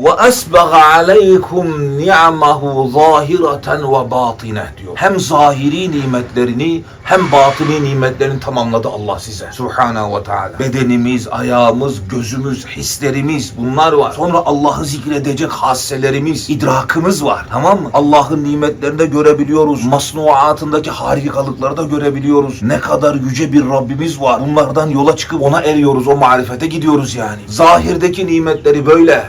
Ve aleykum ni'mahu zahireten ve batine diyor. Hem zahiri nimetlerini hem batini nimetlerini tamamladı Allah size. Subhanahu ve Teala. Bedenimiz, ayağımız, gözümüz, hislerimiz bunlar var. Sonra Allah'ı zikredecek hasselerimiz, idrakımız var. Tamam mı? Allah'ın nimetlerini de görebiliyoruz. Masnuatındaki harikalıkları da görebiliyoruz. Ne kadar yüce bir Rabbimiz var. Bunlardan yola çıkıp ona eriyoruz. O marifete gidiyoruz yani. Zahirdeki nimetleri böyle.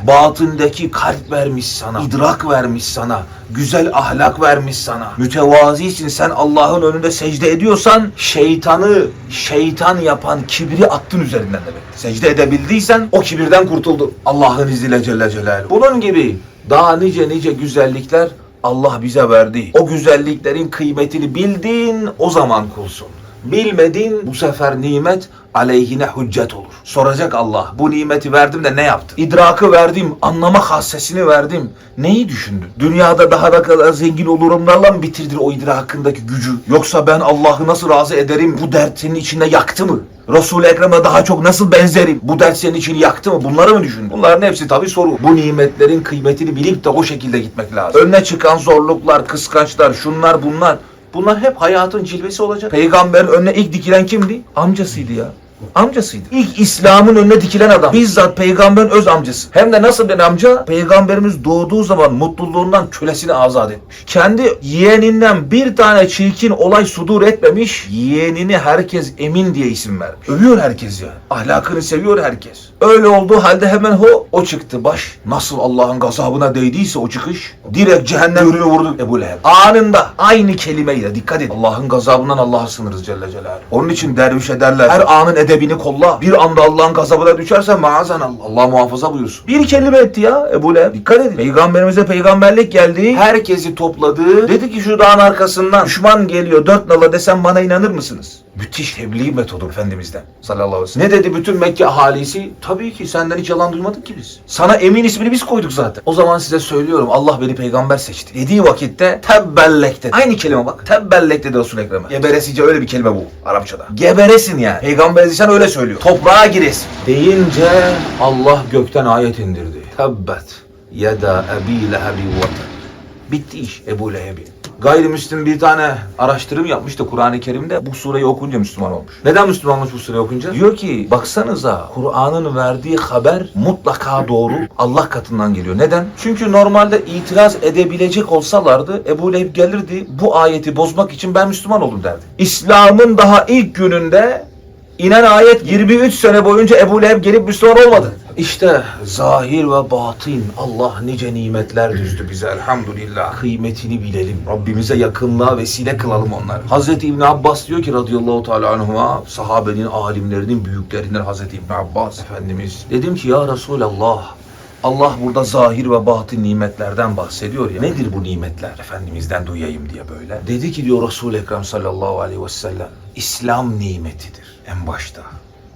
Batındaki kalp vermiş sana. idrak vermiş sana. Güzel ahlak vermiş sana. Mütevazisin sen Allah'ın önünde secde ediyorsan şeytanı şeytan yapan kibri attın üzerinden demek. Secde edebildiysen o kibirden kurtuldun. Allah'ın izniyle Celle Celaluhu. Bunun gibi daha nice nice güzellikler Allah bize verdi. O güzelliklerin kıymetini bildin o zaman kulsun. Bilmedin bu sefer nimet aleyhine hüccet olur. Soracak Allah bu nimeti verdim de ne yaptın? İdrakı verdim, anlama hassesini verdim. Neyi düşündün? Dünyada daha da kadar zengin olurumlarla mı bitirdin o idrakındaki gücü? Yoksa ben Allah'ı nasıl razı ederim? Bu dert senin içinde yaktı mı? Resul-i Ekrem'e daha çok nasıl benzerim? Bu dert senin için yaktı mı? Bunları mı düşündün? Bunların hepsi tabii soru. Bu nimetlerin kıymetini bilip de o şekilde gitmek lazım. Önüne çıkan zorluklar, kıskançlar, şunlar bunlar. Bunlar hep hayatın cilvesi olacak. Peygamberin önüne ilk dikilen kimdi? Amcasıydı ya. Amcasıydı. İlk İslam'ın önüne dikilen adam. Bizzat peygamberin öz amcası. Hem de nasıl bir amca? Peygamberimiz doğduğu zaman mutluluğundan kölesini azat etmiş. Kendi yeğeninden bir tane çirkin olay sudur etmemiş. Yeğenini herkes emin diye isim vermiş. Övüyor herkes ya. Ahlakını seviyor herkes. Öyle olduğu halde hemen ho o çıktı baş. Nasıl Allah'ın gazabına değdiyse o çıkış. Direkt cehennem ürünü vurdu Ebu Leheb. Anında aynı kelimeyle dikkat edin. Allah'ın gazabından Allah'a sınırız Celle Celaluhu. Onun için derviş ederler. Her anın edebini kolla. Bir anda Allah'ın gazabına düşersen maazan Allah. Allah muhafaza buyursun. Bir kelime etti ya Ebu Leheb. Dikkat edin. Peygamberimize peygamberlik geldi. Herkesi topladı. Dedi ki şu dağın arkasından düşman geliyor dört nala desem bana inanır mısınız? Müthiş tebliğ metodu Efendimiz'den sallallahu aleyhi ve sellem. Ne dedi bütün Mekke ahalisi? Tabii ki senden hiç yalan duymadık ki biz. Sana emin ismini biz koyduk zaten. O zaman size söylüyorum Allah beni peygamber seçti. Dediği vakitte tebbellek dedi. Aynı kelime bak. Tebbellek dedi Resul-i Ekrem'e. Geberesice öyle bir kelime bu Arapçada. Geberesin yani. Peygamber sen öyle söylüyor. Toprağa giresin. Deyince Allah gökten ayet indirdi. Tebbet yeda ebi lehebi vatan. Bitti iş Ebu Leheb'in. Gayrimüslim bir tane araştırım yapmış da Kur'an-ı Kerim'de bu sureyi okunca Müslüman olmuş. Neden Müslüman olmuş bu sureyi okunca? Diyor ki baksanıza Kur'an'ın verdiği haber mutlaka doğru Allah katından geliyor. Neden? Çünkü normalde itiraz edebilecek olsalardı Ebu Leheb gelirdi bu ayeti bozmak için ben Müslüman oldum derdi. İslam'ın daha ilk gününde inen ayet 23 sene boyunca Ebu Leheb gelip Müslüman olmadı. İşte zahir ve batın Allah nice nimetler düzdü bize elhamdülillah. Kıymetini bilelim. Rabbimize yakınlığa vesile kılalım onları. Hazreti İbn Abbas diyor ki radıyallahu teala anhuma sahabenin alimlerinin büyüklerinden Hazreti İbn Abbas Efendimiz. Dedim ki ya Resulallah Allah burada zahir ve batın nimetlerden bahsediyor ya. Nedir bu nimetler? Efendimizden duyayım diye böyle. Dedi ki diyor Resul-i Ekrem sallallahu aleyhi ve sellem İslam nimetidir en başta.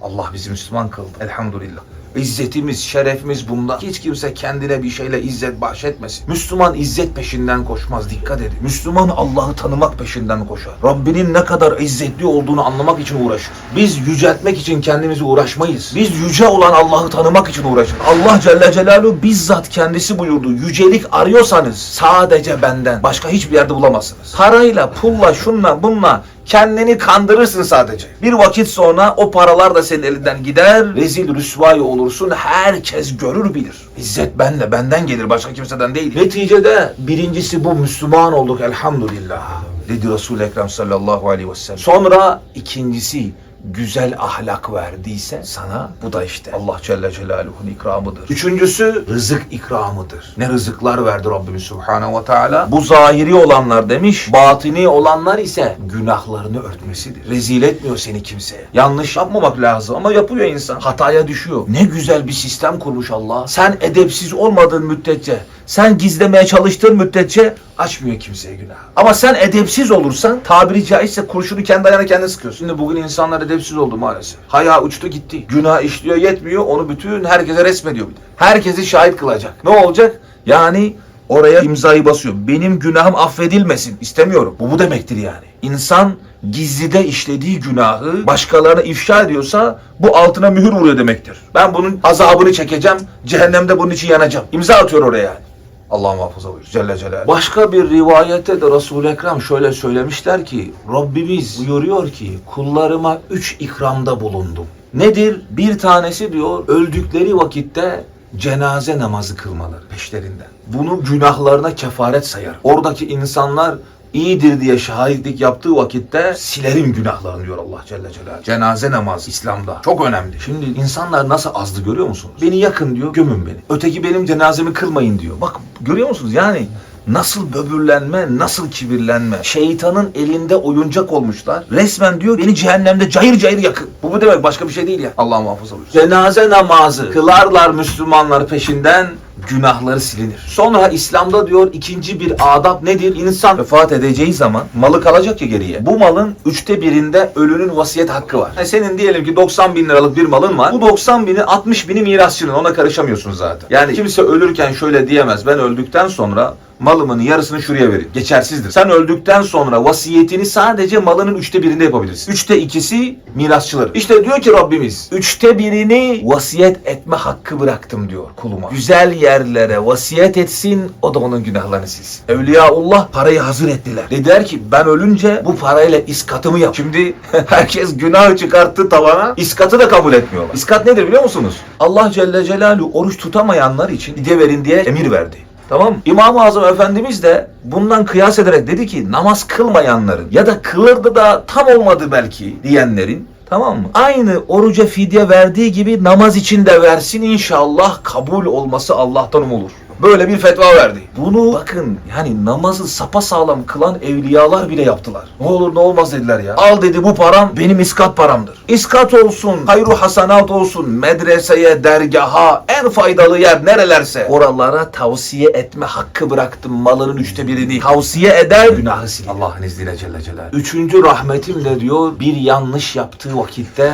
Allah bizi Müslüman kıldı. Elhamdülillah. İzzetimiz, şerefimiz bunda. Hiç kimse kendine bir şeyle izzet bahşetmesin. Müslüman izzet peşinden koşmaz. Dikkat edin. Müslüman Allah'ı tanımak peşinden koşar. Rabbinin ne kadar izzetli olduğunu anlamak için uğraşır. Biz yüceltmek için kendimizi uğraşmayız. Biz yüce olan Allah'ı tanımak için uğraşır. Allah Celle Celaluhu bizzat kendisi buyurdu. Yücelik arıyorsanız sadece benden. Başka hiçbir yerde bulamazsınız. Parayla, pulla, şunla, bunla kendini kandırırsın sadece. Bir vakit sonra o paralar da senin elinden gider. Rezil rüsvay olursun. Herkes görür bilir. İzzet benle, benden gelir. Başka kimseden değil. Neticede birincisi bu Müslüman olduk elhamdülillah. Dedi Resul-i Ekrem sallallahu aleyhi ve sellem. Sonra ikincisi güzel ahlak verdiyse sana bu da işte Allah Celle Celaluhu'nun ikramıdır. Üçüncüsü rızık ikramıdır. Ne rızıklar verdi Rabbimiz Subhanahu ve Teala. Bu zahiri olanlar demiş, batini olanlar ise günahlarını örtmesidir. Rezil etmiyor seni kimseye. Yanlış yapmamak lazım ama yapıyor insan. Hataya düşüyor. Ne güzel bir sistem kurmuş Allah. Sen edepsiz olmadığın müddetçe, sen gizlemeye çalıştığın müddetçe açmıyor kimseye günah. Ama sen edepsiz olursan tabiri caizse kurşunu kendi ayağına kendin sıkıyorsun. Şimdi bugün insanlar edepsiz oldu maalesef. Haya uçtu gitti. Günah işliyor yetmiyor onu bütün herkese resmediyor bir de. Herkesi şahit kılacak. Ne olacak? Yani oraya imzayı basıyor. Benim günahım affedilmesin. istemiyorum. Bu bu demektir yani. İnsan gizlide işlediği günahı başkalarına ifşa ediyorsa bu altına mühür vuruyor demektir. Ben bunun azabını çekeceğim, cehennemde bunun için yanacağım. İmza atıyor oraya yani. Allah muhafaza buyur. Celle Celaluhu. Başka bir rivayette de Resul-i Ekrem şöyle söylemişler ki Rabbimiz buyuruyor ki kullarıma üç ikramda bulundum. Nedir? Bir tanesi diyor öldükleri vakitte cenaze namazı kılmaları peşlerinden. Bunu günahlarına kefaret sayar. Oradaki insanlar iyidir diye şahitlik yaptığı vakitte silerim günahlarını diyor Allah Celle Celaluhu. Cenaze namazı İslam'da çok önemli. Şimdi insanlar nasıl azdı görüyor musunuz? Beni yakın diyor, gömün beni. Öteki benim cenazemi kılmayın diyor. Bak görüyor musunuz? Yani Nasıl böbürlenme, nasıl kibirlenme. Şeytanın elinde oyuncak olmuşlar. Resmen diyor beni cehennemde cayır cayır yakın. Bu bu demek başka bir şey değil ya. Allah muhafaza buyursun. Cenaze namazı kılarlar Müslümanlar peşinden günahları silinir. Sonra İslam'da diyor ikinci bir adab nedir? İnsan vefat edeceği zaman malı kalacak ya geriye. Bu malın üçte birinde ölünün vasiyet hakkı var. Yani senin diyelim ki 90 bin liralık bir malın var. Bu 90 bini 60 bini mirasçının ona karışamıyorsun zaten. Yani kimse ölürken şöyle diyemez. Ben öldükten sonra malımın yarısını şuraya verin. Geçersizdir. Sen öldükten sonra vasiyetini sadece malının üçte birinde yapabilirsin. Üçte ikisi mirasçılar. İşte diyor ki Rabbimiz üçte birini vasiyet etme hakkı bıraktım diyor kuluma. Güzel yerlere vasiyet etsin o da onun günahlarını silsin. Evliyaullah parayı hazır ettiler. Dediler ki ben ölünce bu parayla iskatımı yap. Şimdi herkes günah çıkarttı tavana iskatı da kabul etmiyorlar. İskat nedir biliyor musunuz? Allah Celle Celaluhu oruç tutamayanlar için fidye verin diye emir verdi. Tamam mı? İmam-ı Azam Efendimiz de bundan kıyas ederek dedi ki namaz kılmayanların ya da kılırdı da tam olmadı belki diyenlerin Tamam mı? Aynı oruca fidye verdiği gibi namaz için de versin inşallah kabul olması Allah'tan umulur. Böyle bir fetva verdi. Bunu bakın yani namazı sapasağlam kılan evliyalar bile yaptılar. Ne olur ne olmaz dediler ya. Al dedi bu param benim iskat paramdır. İskat olsun, hayru hasanat olsun, medreseye, dergaha, en faydalı yer nerelerse oralara tavsiye etme hakkı bıraktım malının üçte birini. Tavsiye eder, günahı silir. Allah'ın izniyle Celle Celaluhu. Üçüncü rahmetim de diyor bir yanlış yaptığı vakitte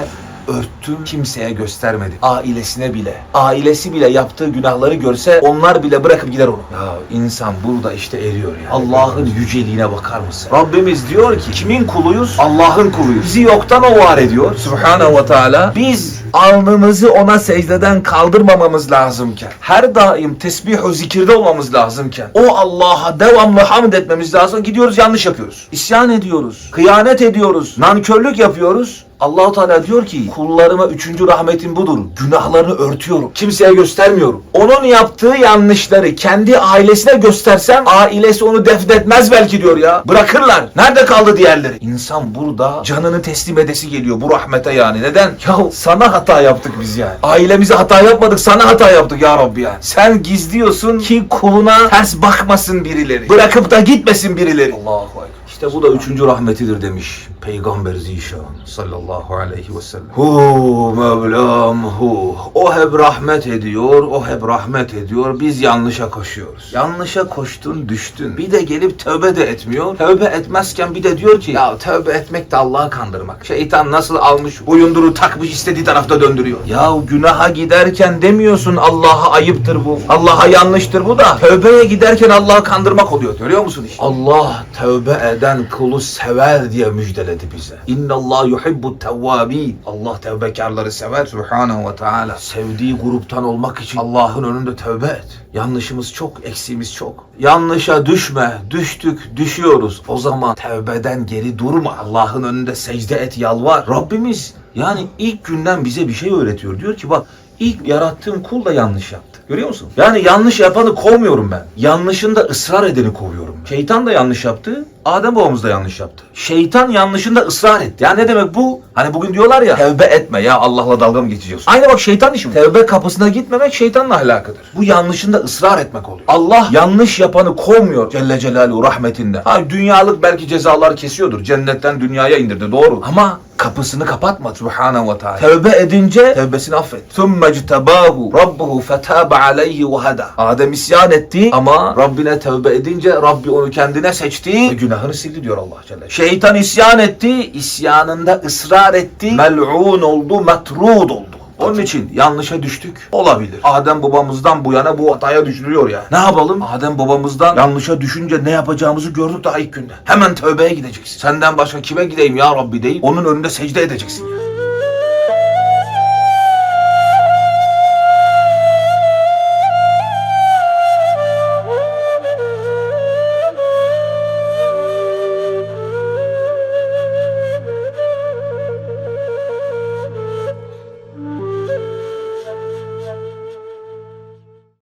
örttüm kimseye göstermedi. Ailesine bile. Ailesi bile yaptığı günahları görse onlar bile bırakıp gider onu. Ya insan burada işte eriyor ya. Allah'ın yüceliğine bakar mısın? Rabbimiz diyor ki kimin kuluyuz? Allah'ın kuluyuz. Bizi yoktan o var ediyor. Subhanahu ve Teala. Biz alnımızı ona secdeden kaldırmamamız lazımken, her daim tesbih zikirde olmamız lazımken, o Allah'a devamlı hamd etmemiz lazım. Gidiyoruz yanlış yapıyoruz. İsyan ediyoruz. Kıyanet ediyoruz. Nankörlük yapıyoruz. Allahu Teala diyor ki kullarıma üçüncü rahmetim budur. Günahlarını örtüyorum. Kimseye göstermiyorum. Onun yaptığı yanlışları kendi ailesine göstersem ailesi onu defnetmez belki diyor ya. Bırakırlar. Nerede kaldı diğerleri? İnsan burada canını teslim edesi geliyor bu rahmete yani. Neden? Ya sana hata yaptık biz yani. Ailemize hata yapmadık sana hata yaptık ya Rabbi yani. Sen gizliyorsun ki kuluna ters bakmasın birileri. Bırakıp da gitmesin birileri. Allahu Ekber. İşte bu da üçüncü rahmetidir demiş Peygamber Zişan sallallahu aleyhi ve sellem. Hu Mevlam hu. O hep rahmet ediyor, o hep rahmet ediyor. Biz yanlışa koşuyoruz. Yanlışa koştun, düştün. Bir de gelip tövbe de etmiyor. Tövbe etmezken bir de diyor ki ya tövbe etmek de Allah'ı kandırmak. Şeytan nasıl almış, boyunduru takmış istediği tarafta döndürüyor. Ya günaha giderken demiyorsun Allah'a ayıptır bu. Allah'a yanlıştır bu da. Tövbeye giderken Allah'ı kandırmak oluyor. Görüyor musun işte? Allah tövbe eden kulu sever diye müjdeledi bize. İnna Allah yuhibbu tevvabin. Allah tevbekarları sever. Subhanahu ve Teala. Sevdiği gruptan olmak için Allah'ın önünde tövbe et. Yanlışımız çok, eksiğimiz çok. Yanlışa düşme. Düştük, düşüyoruz. O zaman tevbeden geri durma. Allah'ın önünde secde et, yalvar. Rabbimiz yani ilk günden bize bir şey öğretiyor. Diyor ki bak ilk yarattığım kul da yanlış yaptı. Görüyor musun? Yani yanlış yapanı kovmuyorum ben. Yanlışında ısrar edeni kovuyorum. Ben. Şeytan da yanlış yaptı. Adem babamız da yanlış yaptı. Şeytan yanlışında ısrar etti. Yani ne demek bu? Hani bugün diyorlar ya tevbe etme ya Allah'la dalga mı geçeceksin? Aynı bak şeytan işi bu. Tevbe kapısına gitmemek şeytanın ahlakıdır. Bu yanlışında ısrar etmek oluyor. Allah yanlış yapanı kovmuyor Celle Celaluhu rahmetinde. Ha dünyalık belki cezalar kesiyordur. Cennetten dünyaya indirdi doğru. Ama kapısını kapatma Subhanahu ve Teala. Tevbe edince tevbesini affet. Sümme ctebahu rabbuhu fetâbe aleyhi ve heda. Adem isyan etti ama Rabbine tevbe edince Rabbi onu kendine seçti ve günahını sildi diyor Allah Celle. Şeytan isyan etti, isyanında ısrar etti, mel'un oldu, metrud oldu. Onun için yanlışa düştük. Olabilir. Adem babamızdan bu yana bu hataya düşülüyor ya. Ne yapalım? Adem babamızdan yanlışa düşünce ne yapacağımızı gördük daha ilk günde. Hemen tövbeye gideceksin. Senden başka kime gideyim ya Rabbi deyip onun önünde secde edeceksin. Yani.